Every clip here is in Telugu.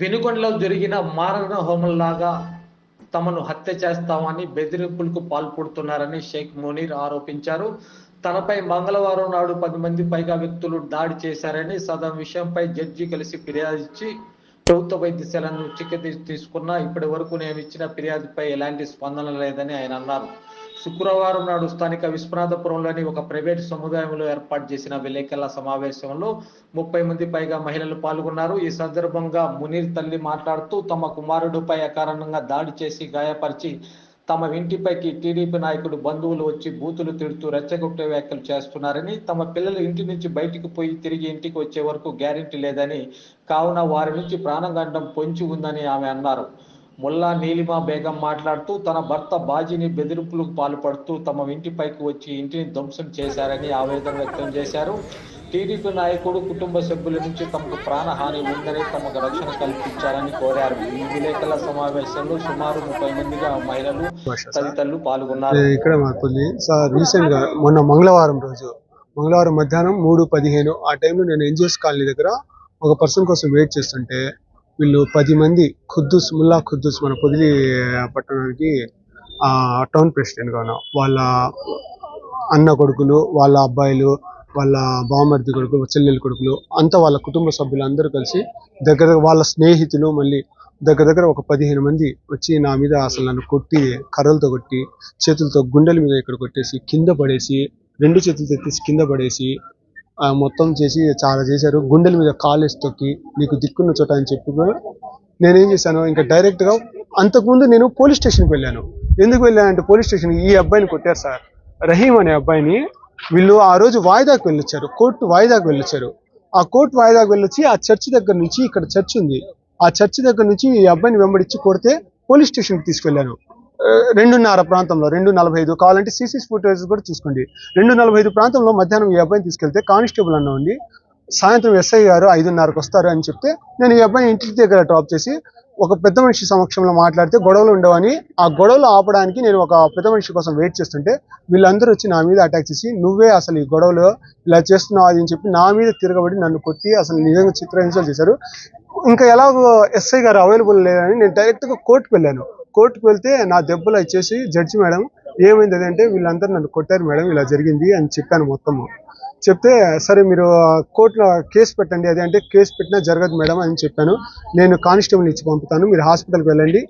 వెనుకొండలో జరిగిన మారణ హోమంలాగా తమను హత్య చేస్తామని బెదిరింపులకు పాల్పడుతున్నారని షేక్ మునీర్ ఆరోపించారు. తనపై మంగళవారం నాడు పది మంది పైగా వ్యక్తులు దాడి చేశారని సదం విషయంపై జడ్జి కలిసి ఫిర్యాదు ఇచ్చి ప్రభుత్వ వైద్యశాలను చికిత్స తీసుకున్నా ఇప్పటి వరకు నేను ఇచ్చిన ఫిర్యాదుపై ఎలాంటి స్పందన లేదని ఆయన అన్నారు. శుక్రవారం నాడు స్థానిక విశ్వనాథపురంలోని ఒక ప్రైవేట్ సముదాయంలో ఏర్పాటు చేసిన విలేకరుల సమావేశంలో ముప్పై మంది పైగా మహిళలు పాల్గొన్నారు. ఈ సందర్భంగా మునీర్ తల్లి మాట్లాడుతూ తమ కుమారుడిపై అకారణంగా దాడి చేసి గాయపరిచి తమ ఇంటిపైకి టీడీపీ నాయకుడు బంధువులు వచ్చి బూతులు తిడుతూ రెచ్చగొట్టే వ్యాఖ్యలు చేస్తున్నారని తమ పిల్లలు ఇంటి నుంచి బయటికి పోయి తిరిగి ఇంటికి వచ్చే వరకు గ్యారెంటీ లేదని కావున వారి నుంచి ప్రాణగండం పొంచి ఉందని ఆమె అన్నారు. ముల్లా నీలిమా బేగం మాట్లాడుతూ తన భర్త బాజీని బెదిరింపులకు పాల్పడుతూ తమ ఇంటిపైకి వచ్చి ఇంటిని ధ్వంసం చేశారని ఆవేదన వ్యక్తం చేశారు. టీడీపీ నాయకుడు కుటుంబ సభ్యుల నుంచి తమకు ప్రాణహాని ఉందని తమకు రక్షణ కల్పించాలని కోరారు. ఈ విలేకరుల సమావేశంలో సుమారు ముప్పై మందిగా మహిళలు తదితరులు పాల్గొన్నారు. ఇక్కడ మాకుంది సార్ రీసెంట్గా మొన్న మంగళవారం రోజు మంగళవారం మధ్యాహ్నం మూడు పదిహేను ఆ టైంలో నేను ఎన్జిఎస్ కాలనీ దగ్గర ఒక పర్సన్ కోసం వెయిట్ చేస్తుంటే వీళ్ళు పది మంది ఖుద్దూస్ ముల్లా ఖుద్దూస్ మన పొదిలి పట్టణానికి టౌన్ ప్రెసిడెంట్గా ఉన్నాం వాళ్ళ అన్న కొడుకులు వాళ్ళ అబ్బాయిలు వాళ్ళ బామర్ది కొడుకులు చెల్లెలు కొడుకులు అంతా వాళ్ళ కుటుంబ సభ్యులు అందరూ కలిసి దగ్గర వాళ్ళ స్నేహితులు మళ్ళీ దగ్గర దగ్గర ఒక పదిహేను మంది వచ్చి నా మీద అసలు నన్ను కొట్టి కర్రలతో కొట్టి చేతులతో గుండెల మీద ఇక్కడ కొట్టేసి కింద పడేసి రెండు చేతులతో తెచ్చేసి కింద పడేసి మొత్తం చేసి చాలా చేశారు. గుండెల మీద కాలేసి తొక్కి నీకు దిక్కున్న చోట అని చెప్పి కూడా నేనేం చేశాను ఇంకా డైరెక్ట్గా అంతకుముందు నేను పోలీస్ స్టేషన్కి వెళ్ళాను. ఎందుకు వెళ్ళానంటే పోలీస్ స్టేషన్ ఈ అబ్బాయిని కొట్టారు సార్. రహీం అనే అబ్బాయిని వీళ్ళు ఆ రోజు వాయిదాకు వెళ్ళొచ్చారు కోర్టు వాయిదాకు వెళ్ళొచ్చారు. ఆ కోర్టు వాయిదాకు వెళ్ళొచ్చి ఆ చర్చి దగ్గర నుంచి ఇక్కడ చర్చ్ ఉంది ఆ చర్చి దగ్గర నుంచి ఈ అబ్బాయిని వెంబడించి కొడితే పోలీస్ స్టేషన్కి తీసుకెళ్ళాను రెండున్నర ప్రాంతంలో రెండు నలభై ఐదు కావాలంటే సీసీ ఫుటేజ్ కూడా చూసుకోండి. రెండు నలభై ఐదు ప్రాంతంలో మధ్యాహ్నం ఈ అబ్బాయిని తీసుకెళ్తే కానిస్టేబుల్ అన్నవండి సాయంత్రం ఎస్ఐ గారు ఐదున్నరకు వస్తారు అని చెప్తే నేను ఈ అబ్బాయిని ఇంటి దగ్గర డ్రాప్ చేసి ఒక పెద్ద మనిషి సమక్షంలో మాట్లాడితే గొడవలు ఉండవని ఆ గొడవలు ఆపడానికి నేను ఒక పెద్ద మనిషి కోసం వెయిట్ చేస్తుంటే వీళ్ళందరూ వచ్చి నా మీద అటాక్ చేసి నువ్వే అసలు ఈ గొడవలు ఇలా చేస్తున్నావు అది అని చెప్పి నా మీద తిరగబడి నన్ను కొట్టి అసలు నిజంగా చిత్రహింసలు చేశారు. ఇంకా ఎలాగో ఎస్ఐ గారు అవైలబుల్ లేదని నేను డైరెక్ట్గా కోర్టుకు వెళ్ళాను. కోర్టుకు వెళ్తే నా దెబ్బలు వచ్చేసి జడ్జి మేడం ఏమైంది? అదంటే వీళ్ళందరూ నన్ను కొట్టారు మేడం ఇలా జరిగింది అని చెప్పాను మొత్తము చెప్తే సరే మీరు కోర్టులో కేసు పెట్టండి అది అంటే కేసు పెట్టినా జరగదు మేడం అని చెప్పాను. నేను కానిస్టేబుల్ ఇచ్చి పంపుతాను మీరు హాస్పిటల్కి వెళ్ళండి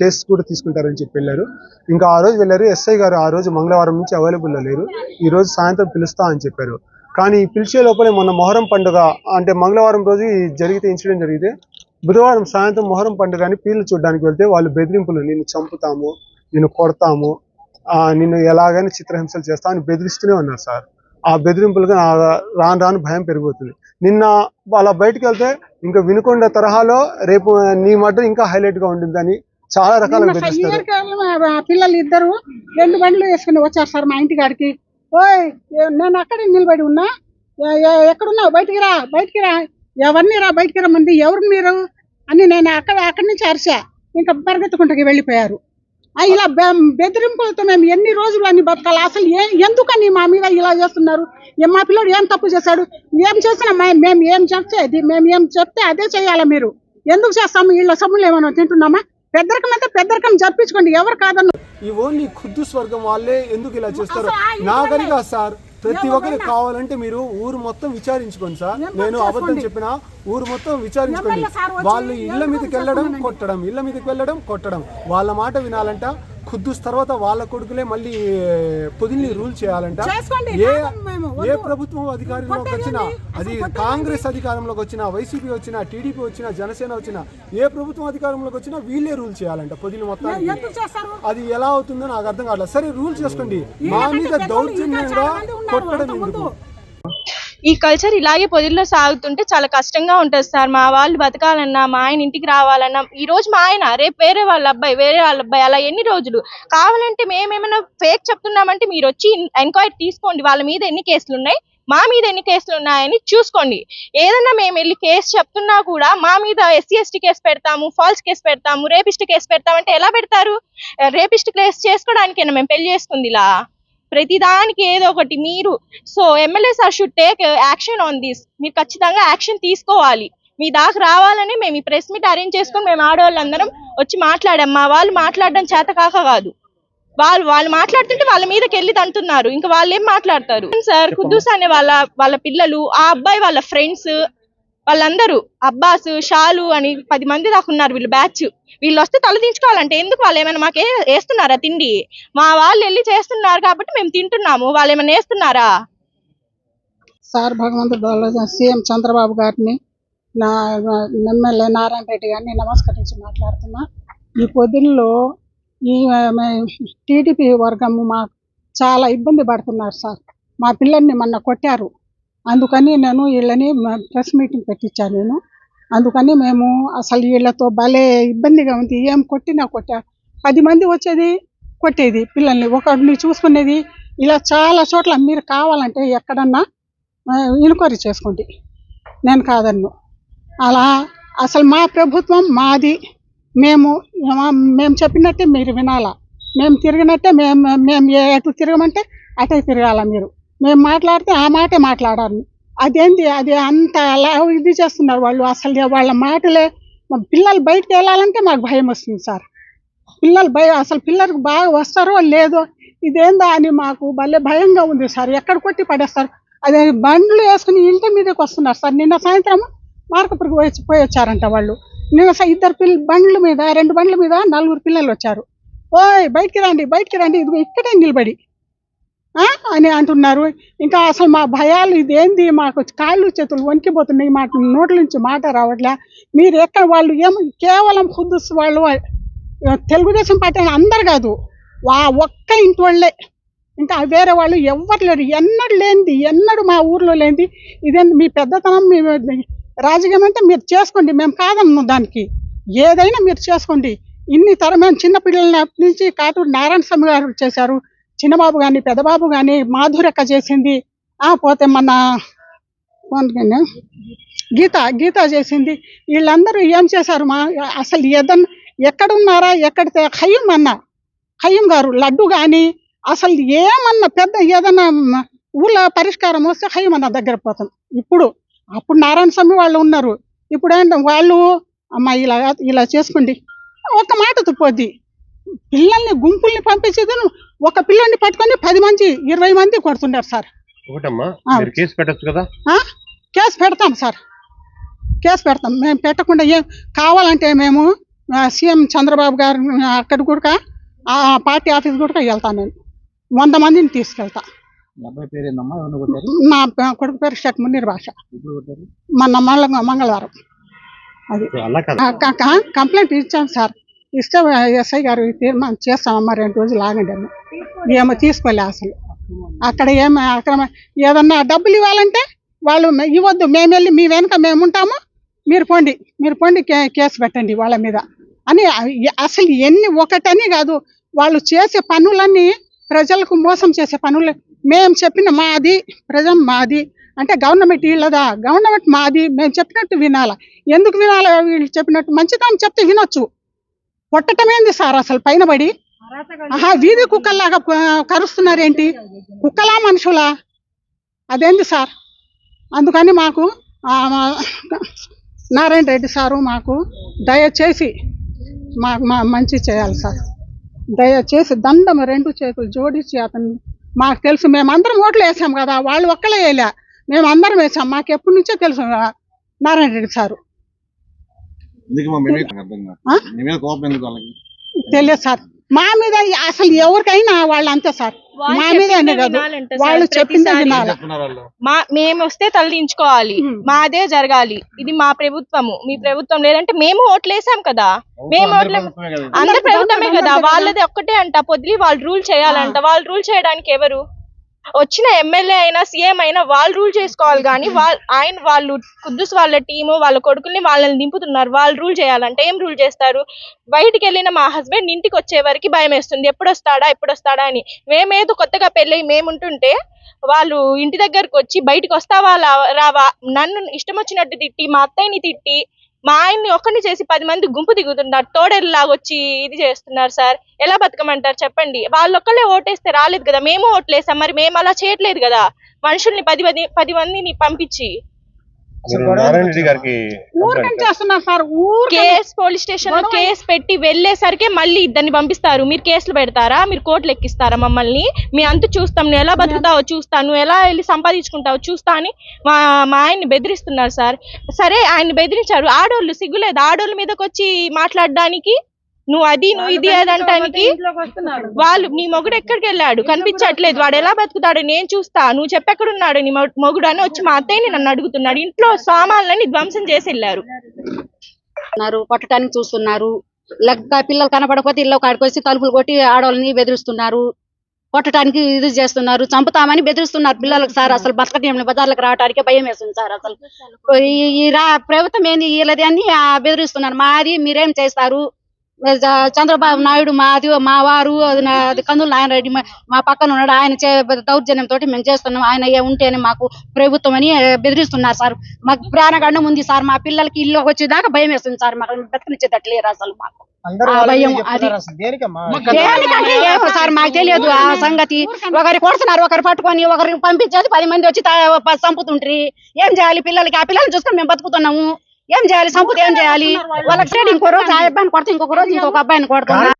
కేసు కూడా తీసుకుంటారని చెప్పి వెళ్ళారు. ఇంకా ఆ రోజు వెళ్ళారు. ఎస్ఐ గారు ఆ రోజు మంగళవారం నుంచి అవైలబుల్లో లేరు. ఈ రోజు సాయంత్రం పిలుస్తా అని చెప్పారు. కానీ పిలిచే లోపలే మొన్న మొహరం పండుగ అంటే మంగళవారం రోజు జరిగితే ఇన్సిడెంట్ జరిగితే బుధవారం సాయంత్రం మొహరం పండుగ అని పీర్లు చూడడానికి వెళ్తే వాళ్ళు బెదిరింపులు నిన్ను చంపుతాము నిన్ను కొడతాము ఆ, నిన్ను ఎలాగైనా చిత్రహింసలు చేస్తామని బెదిరిస్తూనే ఉన్నారు సార్. ఆ బెదిరింపులుగా నా రాను రాను భయం పెరిగిపోతుంది. నిన్న అలా బయటకు వెళ్తే ఇంకా వినుకొండ తరహాలో రేపు నీ మడ్డ ఇంకా హైలైట్గా ఉంటుందని చాలా రకాలుగా నిన్న బెదిరిస్తారు. ఇయర్ కాలం ఆ పిల్లలు ఇద్దరు రెండు బండ్లు వేసుకుని వచ్చారు సార్ మా ఇంటి కాడికి ఓయ్ నేను అక్కడే నిలబడి ఉన్నా? ఎక్కడున్నావు? బయటికి రా బయటికి రా. ఎవరిని రా బయటికి రమ్మంది? ఎవరు మీరు? అని నేను అక్కడ అక్కడి నుంచి అరిసా. ఇంకా పరిగెత్తుకుంటూ వెళ్ళిపోయారు. ఆ, ఇలా బె- బెదిరింపులతో మేము ఎన్ని రోజులు అని బతకాలి? అసలు ఏ ఎందుకని మా మీద ఇలా చేస్తున్నారు? ఏ- మా పిల్లడు ఏం తప్పు చేశాడు? ఏం చేసినా మే- మేము ఏం చెప్తే అది మేము ఏం చెప్తే అదే చేయాలా మీరు? ఎందుకు చేస్తాము? వీళ్ళ సొమ్ములు ఏమైనా తింటున్నామా? పెద్దరికం అయితే పెద్దరికం జరిపించుకోండి ఎవరు కాదన్న ఈ ఓన్లీ ఖుద్దుస్ వర్గం వాళ్ళే ఎందుకు ఇలా చేస్తారు? కాదు సార్ ప్రతి ఒక్కరికి కావాలంటే మీరు ఊరు మొత్తం విచారించుకోండి సార్ నేను అబద్ధం. చెప్పిన ఊరు మొత్తం విచారించుకోండి వాళ్ళు ఇళ్ళ మీదకి వెళ్ళడం. కొట్టడం ఇళ్ళ మీదకి వెళ్ళడం కొట్టడం వాళ్ళ మాట వినాలంట ఖుద్దుస్ తర్వాత వాళ్ళ కొడుకులే మళ్ళీ పొదిని రూల్ చేయాలంట. ఏ ఏ. ప్రభుత్వం అధికారంలోకి వచ్చినా? అది కాంగ్రెస్ అధికారంలోకి వచ్చినా వైసీపీ వచ్చినా టీడీపీ వచ్చినా జనసేన వచ్చినా ఏ ప్రభుత్వం అధికారంలోకి వచ్చినా వీళ్ళే రూల్ చేయాలంట పొదిని మొత్తం అది ఎలా అవుతుందో నాకు అర్థం కావట్లేదు. సరే రూల్ చేసుకోండి. మా మీద దౌర్జన్యంగా కొట్టడం. ఎందుకు? ఈ కల్చర్ ఇలాగే పొదిల్లో సాగుతుంటే చాలా కష్టంగా ఉంటుంది సార్. మా వాళ్ళు బతకాలన్నా మా ఆయన ఇంటికి రావాలన్నా ఈ రోజు మా ఆయన రేపు వేరే వాళ్ళ అబ్బాయి వేరే వాళ్ళ అబ్బాయి అలా ఎన్ని రోజులు? కావాలంటే మేమేమైనా ఫేక్ చెప్తున్నామంటే మీరు వచ్చి ఎంక్వైరీ తీసుకోండి. వాళ్ళ మీద ఎన్ని కేసులు ఉన్నాయి? మా మీద ఎన్ని కేసులు ఉన్నాయని చూసుకోండి. ఏదైనా మేము వెళ్ళి కేసు చెప్తున్నా కూడా మా మీద ఎస్సీ ఎస్టీ కేసు పెడతాము ఫాల్స్ కేసు పెడతాము రేపిస్ట్ కేసు పెడతామంటే ఎలా పెడతారు? రేపిస్ట్ కేసు చేసుకోవడానికైనా మేము పెళ్ళి చేసుకుంది ఇలా? ప్రతిదానికి ఏదో ఒకటి మీరు so MLA sir should take action on this మీరు ఖచ్చితంగా యాక్షన్ తీసుకోవాలి. మీ దాకా రావాలని మేము ఈ ప్రెస్ మీట్ అరేంజ్ చేసుకొని మేము ఆడవాళ్ళందరం వచ్చి మాట్లాడాం. మా వాళ్ళు మాట్లాడడం చేత కాక కాదు. వాళ్ళు వాళ్ళు మాట్లాడుతుంటే వాళ్ళ మీదకి వెళ్ళి అంటున్నారు ఇంకా వాళ్ళు ఏం మాట్లాడతారు? సార్ కుద్దూస్ అనే వాళ్ళ వాళ్ళ పిల్లలు ఆ అబ్బాయి వాళ్ళ ఫ్రెండ్స్ వాళ్ళందరూ అబ్బాస్ షాలు అని పది మంది దాకా ఉన్నారు వీళ్ళు బ్యాచ్ వీళ్ళు వస్తే తలదించుకోవాలంటే ఎందుకు వాళ్ళు ఏమైనా మాకు వేస్తున్నారా తిండి? మా వాళ్ళు వెళ్ళి చేస్తున్నారు కాబట్టి మేము తింటున్నాము. వాళ్ళు ఏమైనా వేస్తున్నారా? సార్ భగవంతుడు సీఎం చంద్రబాబు గారిని నా ఎమ్మెల్యే నారాయణ రెడ్డి గారిని నమస్కరించి మాట్లాడుతున్నా. ఈ పొద్దుల్లో ఈ టీడీపీ వర్గము మా చాలా ఇబ్బంది పడుతున్నారు సార్. మా పిల్లల్ని మొన్న కొట్టారు. అందుకని నేను వీళ్ళని ప్రెస్ మీటింగ్ పెట్టించాను నేను. అందుకని మేము అసలు వీళ్ళతో భలే ఇబ్బందిగా ఉంది. ఏం కొట్టినా కొట్టా. పది మంది వచ్చేది కొట్టేది పిల్లల్ని. ఒకరిని చూసుకునేది ఇలా చాలా చోట్ల మీరు కావాలంటే ఎక్కడన్నా ఇన్క్వైరీ చేసుకోండి. నేను కాదన్ను. అలా అసలు మా ప్రభుత్వం మాది. మేము మేము చెప్పినట్టే మీరు వినాలా. మేము తిరిగినట్టే మేము మేము ఏ- ఎటు తిరగమంటే అటే తిరగాల మీరు. మేము మాట్లాడితే ఆ మాటే మాట్లాడాలి. అదేంటి అది అంత అలా ఇది చేస్తున్నారు వాళ్ళు. అసలు వాళ్ళ మాటలే మా పిల్లలు బయటకు వెళ్ళాలంటే మాకు భయం వస్తుంది సార్. పిల్లలు భయం అసలు పిల్లలకు బాగా వస్తారో లేదో ఇదేందా అని మాకు భలే భయంగా ఉంది సార్. ఎక్కడ కొట్టి పడేస్తారు? అదే బండ్లు వేసుకుని ఇంటి మీదకి వస్తున్నారు సార్. నిన్న సాయంత్రం మార్కపురికి వచ్చి పోయి వచ్చారంట వాళ్ళు. నిన్న ఇద్దరు పిల్ల బండ్ల మీద రెండు బండ్ల మీద నలుగురు పిల్లలు వచ్చారు. ఓయ్ బయటికి రండి బయటికి రండి. ఇదిగో ఇక్కడే నిలబడి. అని అంటున్నారు. ఇంకా అసలు మా భయాలు ఇదేంది? మాకు కాళ్ళు చేతులు వణికిపోతున్నాయి. మాకు నోట్ల నుంచి మాట రావట్లే. మీరు ఎక్కడ వాళ్ళు ఏం కేవలం హుద్దుస్ వాళ్ళు తెలుగుదేశం పార్టీ అందరు కాదు. వా ఒక్క ఇంటి వాళ్ళే. ఇంకా వేరే వాళ్ళు ఎవ్వరు లేరు. ఎన్నడు లేనిది ఎన్నడు మా ఊర్లో లేనిది. ఇదేంది? మీ పెద్దతనం మీ రాజకీయం అంటే మీరు చేసుకోండి. మేము కాదమ్ము దానికి. ఏదైనా మీరు చేసుకోండి. ఇన్ని తరం మేము చిన్నపిల్లల నుంచి కాటూరు నారాయణ స్వామి గారు చేశారు. చిన్నబాబు కానీ పెద్దబాబు కానీ మాధురక్క చేసింది. ఆ పోతే మన గీత గీత చేసింది. వీళ్ళందరూ ఏం చేశారు మా అసలు ఏదన్నా ఎక్కడున్నారా ఎక్కడ తే- ఖయ్యం అన్న ఖయ్యం గారు లడ్డు కానీ అసలు ఏమన్నా పెద్ద ఏదన్నా ఊళ్ళో పరిష్కారం వస్తే ఖయ్యం అన్న దగ్గర పోతాం. ఇప్పుడు అప్పుడు నారాయణ స్వామి వాళ్ళు ఉన్నారు. ఇప్పుడు ఏంటంటే వాళ్ళు అమ్మ ఇలా ఇలా చేసుకోండి ఒక మాట తుప్పొద్ది పిల్లల్ని గుంపుల్ని పంపించేది ఒక పిల్లని పట్టుకొని పది మంది ఇరవై మంది కొడుతున్నారు సార్. ఒకటమ్మా? ఆ. మీరు కేసు పెట్టచ్చు కదా? ఆ? కేసు పెడతాం సార్. కేసు పెడతాం. మేము పెట్టకుండా ఏం కావాలంటే మేము సీఎం చంద్రబాబు గారు అక్కడ కూడా ఆ పార్టీ ఆఫీస్ కూడా వెళ్తాను నేను వంద మందిని తీసుకెళ్తా. నా కొడుకు పేరు షేక్ మున్నీర్ భాష మంగళ మంగళవారం. అది. కంప్లైంట్ ఇచ్చాం సార్. ఇష్టం ఎస్ఐ గారు తీర్మానం చేస్తామమ్మా రెండు రోజులు ఆగండి అని ఏమో తీసుకోలే అసలు. అక్కడ ఏమి అక్కడ ఏదన్నా డబ్బులు ఇవ్వాలంటే వాళ్ళు ఇవ్వద్దు. మేము వెళ్ళి మీ వెనుక మేము ఉంటాము. మీరు పోండి మీరు పోండి కే- కేసు పెట్టండి వాళ్ళ మీద అని అసలు ఎన్ని ఒకటని కాదు. వాళ్ళు చేసే పనులన్నీ ప్రజలకు మోసం చేసే పనులు. మేము చెప్పిన మాది ప్రజం మాది. అంటే గవర్నమెంట్ వీళ్ళదా గవర్నమెంట్ మాది. మేము చెప్పినట్టు వినాలా? ఎందుకు వినాలా? వీళ్ళు చెప్పినట్టు మంచితనం చెప్తే వినొచ్చు. కొట్టటమేంది సార్ అసలు పైన పడి? ఆహా వీధి కుక్కల్లాగా కరుస్తున్నారేంటి కుక్కలా మనుషులా? అదేంది సార్? అందుకని మాకు నారాయణ రెడ్డి సారు మాకు దయచేసి మాకు మా మంచి చేయాలి సార్. దయచేసి దండం రెండు చేతులు జోడించి అతను మాకు తెలుసు మేమందరం ఓట్లు వేసాం కదా వాళ్ళు ఒక్కలే వేయలే. మేము అందరం వేసాం మాకు ఎప్పటి నుంచో తెలుసు నారాయణ రెడ్డి సారు. తెలియదు సార్. మా మీద అసలు ఎవరికైనా వాళ్ళు అంతే సార్ మా మీద వాళ్ళు చెప్పిందే మా మేము వస్తే తలదించుకోవాలి. మాదే జరగాలి. ఇది మా ప్రభుత్వము. మీ ప్రభుత్వం లేదంటే మేము ఓట్లేసాం కదా. మేము అందరి ఓట్లే ప్రభుత్వమే కదా ఇది. అందరి ప్రభుత్వమే కదా. వాళ్ళది ఒక్కటే అంట. పొద్దులి వాళ్ళు రూల్ చేయాలంట. వాళ్ళు రూల్ చేయడానికి ఎవరు? వచ్చిన ఎమ్మెల్యే అయినా సీఎం అయినా వాళ్ళు రూల్ చేసుకోవాలి కానీ వాళ్ళు ఆయన వాళ్ళు కుద్దుస్ వాళ్ళ టీము వాళ్ళ కొడుకుల్ని వాళ్ళని దింపుతున్నారు వాళ్ళు రూల్ చేయాలంటే ఏం రూల్ చేస్తారు? బయటికి వెళ్ళిన మా హస్బెండ్ ఇంటికి వచ్చే వరకు భయం వేస్తుంది. ఎప్పుడు వస్తాడా ఎప్పుడు వస్తాడా అని. మేమేదో కొత్తగా పెళ్ళి మేముంటుంటే వాళ్ళు ఇంటి దగ్గరకు వచ్చి బయటకు వస్తావా రావా? నన్ను ఇష్టం వచ్చినట్టు తిట్టి మా అత్తయ్యని తిట్టి మా ఆయన్ని ఒక్కడిని చేసి పది మంది గుంపు దిగుతున్నారు. తోడేళ్ళలాగా వచ్చి ఇది చేస్తున్నారు సార్. ఎలా బతకమంటారు చెప్పండి. వాళ్ళొక్కళ్ళే ఓటేస్తే రాలేదు కదా. మేము ఓట్లేసాం. మరి మేము అలా చేయట్లేదు కదా. మనుషుల్ని పది పది పది మందిని పంపించి నారాయణ రెడ్డి గారికి ఊరికని చేస్తున్నారు సార్? ఊరికని కేస్ పోలీస్ స్టేషన్లో కేసు పెట్టి వెళ్ళేసరికి మళ్ళీ ఇద్దరిని పంపిస్తారు. మీరు కేసులు పెడతారా? మీరు కోర్టులు ఎక్కిస్తారా మమ్మల్ని? మీ అంతు చూస్తాం. నువ్వు ఎలా బతుకుతావో చూస్తా. నువ్వు ఎలా వెళ్ళి సంపాదించుకుంటావో చూస్తా అని మా మా ఆయన్ని బెదిరిస్తున్నారు సార్. సరే ఆయన బెదిరించారు. ఆడోళ్ళు సిగ్గులేదు. ఆడోళ్ళ మీదకి వచ్చి మాట్లాడడానికి నువ్వు అది నువ్వు ఇది అది అంటానికి వాళ్ళు నీ మొగుడు ఎక్కడికి వెళ్ళాడు కనిపించట్లేదు. వాడు ఎలా బతుకుతాడు నేను చూస్తా. నువ్వు చెప్పెక్కడున్నాడు నీ మొగుడు అని వచ్చి మా అత్తయ్యని నన్ను అడుగుతున్నాడు. ఇంట్లో సామాన్లని ధ్వంసం చేసి వెళ్ళారు ఉన్నారు కొట్టడానికి చూస్తున్నారు. లెక్క పిల్లలు కనపడకపోతే ఇల్లు కాడికి వచ్చి తలుపులు కొట్టి ఆడవాళ్ళని బెదిరిస్తున్నారు. కొట్టడానికి ఇది చేస్తున్నారు. చంపుతామని బెదిరిస్తున్నారు పిల్లలకు సార్. అసలు బతకటం బజార్లకు రావడానికి భయం వేస్తుంది సార్ అసలు. ఈ- ప్రభుత్వం ఏంది? వీళ్ళది అని ఆ, బెదిరిస్తున్నారు. మాది మీరేం చేస్తారు? చంద్రబాబు నాయుడు మాది మా వారు అది కందులు నారాయణ రెడ్డి మా- మా పక్కన ఉన్నాడు. ఆయన చే దౌర్జన్యం తోటి మేము చేస్తున్నాం. ఆయన ఏ ఉంటేనే మాకు ప్రభుత్వం అని బెదిరిస్తున్నారు సార్. మాకు ప్రాణగండం ఉంది సార్. మా పిల్లలకి ఇల్లు వచ్చేదాకా భయం వేస్తుంది సార్. మాకు బతికినిచ్చేటట్లేరు అసలు మాకు? అందరూ ఆ వాళ్ళ భయం అది. దేనికంటే సార్? మాకు తెలియదు ఆ సంగతి. ఒకరు కొడుతున్నారు ఒకరు పట్టుకొని ఒకరికి పంపించేది పది మంది వచ్చి చంపుతుంటారు ఏం చేయాలి పిల్లలకి? ఆ పిల్లల్ని చూసుకొని మేము బతుకుతున్నాము. ఏం చేయాలి చంపుతే ఏం చేయాలి? వాళ్ళకి సైడ్ ఇంకో రోజు ఆ అబ్బాయిని కొడితే ఇంకొక రోజు ఇంకొక అబ్బాయిని కొడుతున్నారు